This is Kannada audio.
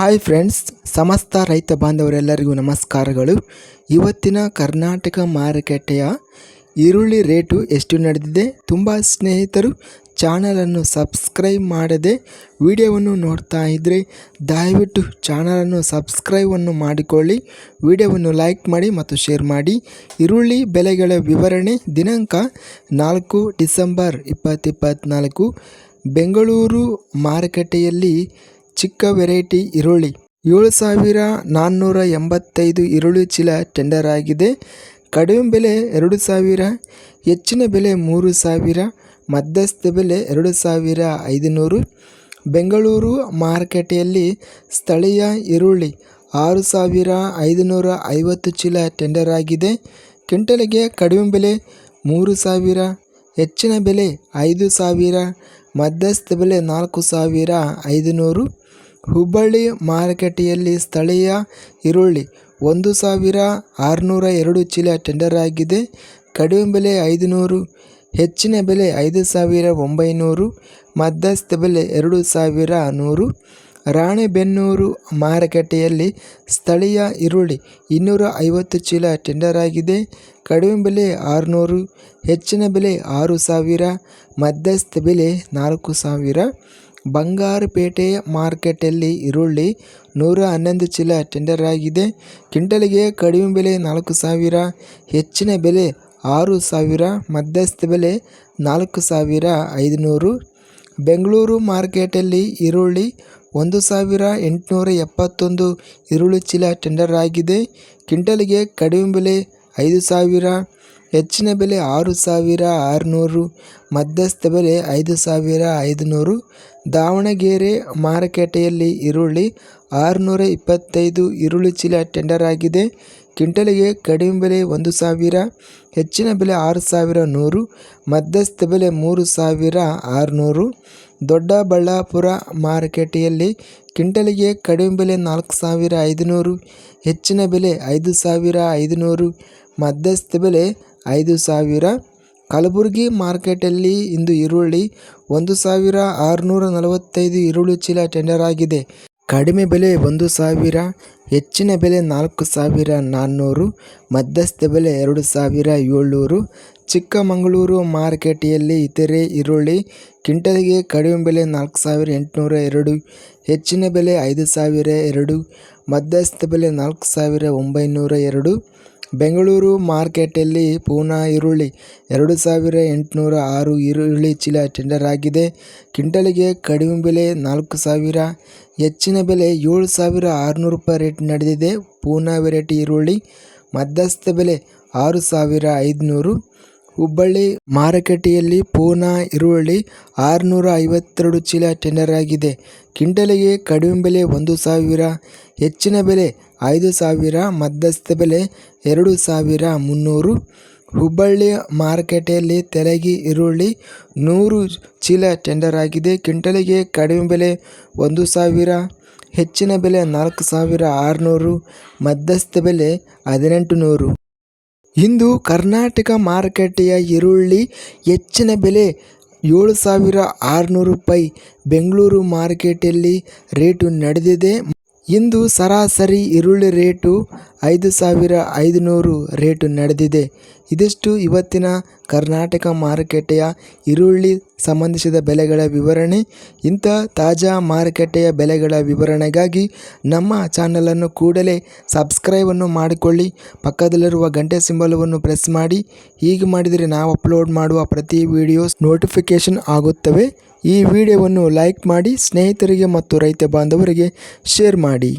ಹಾಯ್ ಫ್ರೆಂಡ್ಸ್ ಸಮಸ್ತ ರೈತ ಬಾಂಧವರೆಲ್ಲರಿಗೂ ನಮಸ್ಕಾರಗಳು. ಇವತ್ತಿನ ಕರ್ನಾಟಕ ಮಾರುಕಟ್ಟೆಯ ಈರುಳ್ಳಿ ರೇಟು ಎಷ್ಟು ನಡೆದಿದೆ? ತುಂಬ ಸ್ನೇಹಿತರು ಚಾನಲನ್ನು ಸಬ್ಸ್ಕ್ರೈಬ್ ಮಾಡದೆ ವಿಡಿಯೋವನ್ನು ನೋಡ್ತಾ ಇದ್ದರೆ ದಯವಿಟ್ಟು ಚಾನಲನ್ನು ಸಬ್ಸ್ಕ್ರೈಬನ್ನು ಮಾಡಿಕೊಳ್ಳಿ. ವಿಡಿಯೋವನ್ನು ಲೈಕ್ ಮಾಡಿ ಮತ್ತು ಶೇರ್ ಮಾಡಿ. ಈರುಳ್ಳಿ ಬೆಲೆಗಳ ವಿವರಣೆ ದಿನಾಂಕ ನಾಲ್ಕು ಡಿಸೆಂಬರ್ ಇಪ್ಪತ್ತಿಪ್ಪತ್ನಾಲ್ಕು ಬೆಂಗಳೂರು ಮಾರುಕಟ್ಟೆಯಲ್ಲಿ ಚಿಕ್ಕ ವೆರೈಟಿ ಈರುಳ್ಳಿ. ಏಳು ಸಾವಿರ ನಾನ್ನೂರ ಎಂಬತ್ತೈದು ಈರುಳ್ಳಿ ಚೀಲ ಟೆಂಡರ್ ಆಗಿದೆ. ಕಡಿಮೆ ಬೆಲೆ ಎರಡು ಸಾವಿರ, ಹೆಚ್ಚಿನ ಬೆಲೆ ಮೂರು ಸಾವಿರ, ಮಧ್ಯಸ್ಥ ಬೆಲೆ ಎರಡು ಸಾವಿರ ಐದುನೂರು. ಬೆಂಗಳೂರು ಮಾರುಕಟ್ಟೆಯಲ್ಲಿ ಸ್ಥಳೀಯ ಈರುಳ್ಳಿ ಆರು ಸಾವಿರ ಐದುನೂರ ಐವತ್ತು ಚೀಲ ಟೆಂಡರ್ ಆಗಿದೆ. ಕ್ವಿಂಟಲಿಗೆ ಕಡಿಮೆ ಬೆಲೆ ಮೂರು ಸಾವಿರ ಹೆಚ್ಚಿನ ಬೆಲೆ ಐದು ಸಾವಿರ, ಮಧ್ಯಸ್ಥ ಬೆಲೆ ನಾಲ್ಕು ಸಾವಿರ ಐದುನೂರು. ಹುಬ್ಬಳ್ಳಿ ಮಾರುಕಟ್ಟೆಯಲ್ಲಿ ಸ್ಥಳೀಯ ಈರುಳ್ಳಿ ಒಂದು ಸಾವಿರ ಆರುನೂರ ಎರಡು ಚೀಲ ಟೆಂಡರ್ ಆಗಿದೆ. ಕಡಿಮೆ ಬೆಲೆ ಐದುನೂರು, ಹೆಚ್ಚಿನ ಬೆಲೆ ಐದು ಸಾವಿರ ಒಂಬೈನೂರು, ಮಧ್ಯಸ್ಥ ಬೆಲೆ ಎರಡು ಸಾವಿರ ನೂರು. ರಾಣೆಬೆನ್ನೂರು ಮಾರುಕಟ್ಟೆಯಲ್ಲಿ ಸ್ಥಳೀಯ ಈರುಳ್ಳಿ ಇನ್ನೂರ ಐವತ್ತು ಚೀಲ ಟೆಂಡರ್ ಆಗಿದೆ. ಕಡಿಮೆ ಬೆಲೆ ಆರುನೂರು, ಹೆಚ್ಚಿನ ಬೆಲೆ ಆರು ಸಾವಿರ, ಮಧ್ಯಸ್ಥ ಬೆಲೆ ನಾಲ್ಕು ಸಾವಿರ. ಬಂಗಾರಪೇಟೆ ಮಾರ್ಕೆಟಲ್ಲಿ ಈರುಳ್ಳಿ ನೂರ ಹನ್ನೊಂದು ಚೀಲ ಟೆಂಡರ್ ಆಗಿದೆ. ಕ್ವಿಂಟಲಿಗೆ ಕಡಿಮೆ ಬೆಲೆ ನಾಲ್ಕು ಸಾವಿರ, ಹೆಚ್ಚಿನ ಬೆಲೆ ಆರು ಸಾವಿರ, ಮಧ್ಯಸ್ಥ ಬೆಲೆ ನಾಲ್ಕು ಸಾವಿರ ಐದುನೂರು. ಬೆಂಗಳೂರು ಮಾರ್ಕೆಟಲ್ಲಿ ಈರುಳ್ಳಿ ಒಂದು ಸಾವಿರ ಎಂಟುನೂರ ಎಪ್ಪತ್ತೊಂದು ಈರುಳ್ಳಿ ಚೀಲ ಟೆಂಡರ್ ಆಗಿದೆ. ಕ್ವಿಂಟಲ್ಗೆ ಕಡಿಮೆ ಬೆಲೆ ಐದು ಸಾವಿರ, ಹೆಚ್ಚಿನ ಬೆಲೆ ಆರು ಸಾವಿರ ಆರುನೂರು, ಮಧ್ಯಸ್ಥ ಬೆಲೆ ಐದು ಸಾವಿರ ಐದುನೂರು. ದಾವಣಗೆರೆ ಮಾರುಕಟ್ಟೆಯಲ್ಲಿ ಈರುಳ್ಳಿ ಆರುನೂರ ಇಪ್ಪತ್ತೈದು ಈರುಳ್ಳಿ ಚೀಲ ಟೆಂಡರ್ ಆಗಿದೆ. ಕ್ವಿಂಟಲ್ಗೆ ಕಡಿಮೆ ಬೆಲೆ ಒಂದು ಸಾವಿರ, ಹೆಚ್ಚಿನ ಬೆಲೆ ಆರು ಸಾವಿರ ನೂರು, ಮಧ್ಯಸ್ಥ ಬೆಲೆ ಮೂರು ಸಾವಿರ ಆರುನೂರು. ದೊಡ್ಡಬಳ್ಳಾಪುರ ಮಾರುಕಟ್ಟೆಯಲ್ಲಿ ಕ್ವಿಂಟಲಿಗೆ ಕಡಿಮೆ ಬೆಲೆ ನಾಲ್ಕು ಸಾವಿರ ಐದುನೂರು, ಹೆಚ್ಚಿನ ಬೆಲೆ ಐದು ಸಾವಿರ ಐದುನೂರು, ಮಧ್ಯಸ್ಥ ಬೆಲೆ ಐದು ಸಾವಿರ. ಕಲಬುರಗಿ ಮಾರ್ಕೆಟಲ್ಲಿ ಇಂದು ಈರುಳ್ಳಿ ಒಂದು ಸಾವಿರ ಆರುನೂರ ನಲವತ್ತೈದು ಈರುಳ್ಳಿ ಚೀಲ ಟೆಂಡರ್ ಆಗಿದೆ. ಕಡಿಮೆ ಬೆಲೆ ಒಂದು ಸಾವಿರ, ಹೆಚ್ಚಿನ ಬೆಲೆ ನಾಲ್ಕು ಸಾವಿರ ನಾನ್ನೂರು, ಮಧ್ಯಸ್ಥ ಬೆಲೆ ಎರಡು ಸಾವಿರ ಏಳ್ನೂರು. ಚಿಕ್ಕಮಗಳೂರು ಮಾರುಕಟ್ಟೆಯಲ್ಲಿ ಇತರೆ ಈರುಳ್ಳಿ ಕ್ವಿಂಟಲ್ಗೆ ಕಡಿಮೆ ಬೆಲೆ ನಾಲ್ಕು ಸಾವಿರ ಎಂಟುನೂರ ಎರಡು, ಹೆಚ್ಚಿನ ಬೆಲೆ ಐದು ಸಾವಿರ ಎರಡು, ಮಧ್ಯಸ್ಥ ಬೆಲೆ ನಾಲ್ಕು ಸಾವಿರ ಒಂಬೈನೂರ ಎರಡು. ಬೆಂಗಳೂರು ಮಾರ್ಕೆಟಲ್ಲಿ ಪೂನಾ ಈರುಳ್ಳಿ, ಎರಡು ಸಾವಿರ ಎಂಟುನೂರ ಆರು ಈರುಳ್ಳಿ ಚೀಲ ಟೆಂಡರ್ ಆಗಿದೆ. ಕ್ವಿಂಟಲಿಗೆ ಕಡಿಮೆ ಬೆಲೆ ನಾಲ್ಕು ಸಾವಿರ, ಹೆಚ್ಚಿನ ಬೆಲೆ ಏಳು ಸಾವಿರ ಆರುನೂರು ರೂಪಾಯಿ ರೇಟ್ ನಡೆದಿದೆ. ಪೂನಾ ವೆರೈಟಿ ಈರುಳ್ಳಿ ಮಧ್ಯಸ್ಥ ಬೆಲೆ ಆರು ಸಾವಿರ ಐದುನೂರು ಹುಬ್ಬಳ್ಳಿ ಮಾರುಕಟ್ಟೆಯಲ್ಲಿ ಪೂನಾ ಈರುಳ್ಳಿ ಆರುನೂರ ಐವತ್ತೆರಡು ಚೀಲ ಟೆಂಡರ್ ಆಗಿದೆ. ಕ್ವಿಂಟಲಿಗೆ ಕಡಿಮೆ ಬೆಲೆ ಒಂದು ಸಾವಿರ, ಹೆಚ್ಚಿನ ಬೆಲೆ ಐದು ಸಾವಿರ, ಮಧ್ಯಸ್ಥ ಬೆಲೆ ಎರಡು ಸಾವಿರ ಮುನ್ನೂರು. ಹುಬ್ಬಳ್ಳಿ ಮಾರುಕಟ್ಟೆಯಲ್ಲಿ ತೆಲಗಿ ಈರುಳ್ಳಿ ನೂರು ಚೀಲ ಟೆಂಡರ್ ಆಗಿದೆ. ಕ್ವಿಂಟಲಿಗೆ ಕಡಿಮೆ ಬೆಲೆ ಒಂದು ಸಾವಿರ, ಹೆಚ್ಚಿನ ಬೆಲೆ ನಾಲ್ಕು ಸಾವಿರ ಆರುನೂರು, ಮಧ್ಯಸ್ಥ ಬೆಲೆ ಹದಿನೆಂಟು ನೂರು. ಇಂದು ಕರ್ನಾಟಕ ಮಾರುಕಟ್ಟೆಯ ಈರುಳ್ಳಿ ಹೆಚ್ಚಿನ ಬೆಲೆ ಏಳು ಸಾವಿರ ಆರುನೂರು ರೂಪಾಯಿ. ಬೆಂಗಳೂರು ಮಾರ್ಕೆಟಲ್ಲಿ ರೇಟು ನಡೆದಿದೆ. ಇಂದು ಸರಾಸರಿ ಈರುಳ್ಳಿ ರೇಟು ಐದು ಸಾವಿರ ಐದುನೂರು ರೇಟು ನಡೆದಿದೆ. ಇದಿಷ್ಟು ಇವತ್ತಿನ ಕರ್ನಾಟಕ ಮಾರುಕಟ್ಟೆಯ ಈರುಳ್ಳಿ ಸಂಬಂಧಿಸಿದ ಬೆಲೆಗಳ ವಿವರಣೆ. ಇಂಥ ತಾಜಾ ಮಾರುಕಟ್ಟೆಯ ಬೆಲೆಗಳ ವಿವರಣೆಗಾಗಿ ನಮ್ಮ ಚಾನಲನ್ನು ಕೂಡಲೇ ಸಬ್ಸ್ಕ್ರೈಬನ್ನು ಮಾಡಿಕೊಳ್ಳಿ. ಪಕ್ಕದಲ್ಲಿರುವ ಗಂಟೆ ಸಿಂಬಲವನ್ನು ಪ್ರೆಸ್ ಮಾಡಿ. ಹೀಗೆ ಮಾಡಿದರೆ ನಾವು ಅಪ್ಲೋಡ್ ಮಾಡುವ ಪ್ರತಿ ವಿಡಿಯೋಸ್ ನೋಟಿಫಿಕೇಷನ್ ಆಗುತ್ತವೆ. ಈ ವಿಡಿಯೋವನ್ನು ಲೈಕ್ ಮಾಡಿ ಸ್ನೇಹಿತರಿಗೆ ಮತ್ತು ರೈತ ಬಾಂಧವರಿಗೆ ಶೇರ್ ಮಾಡಿ.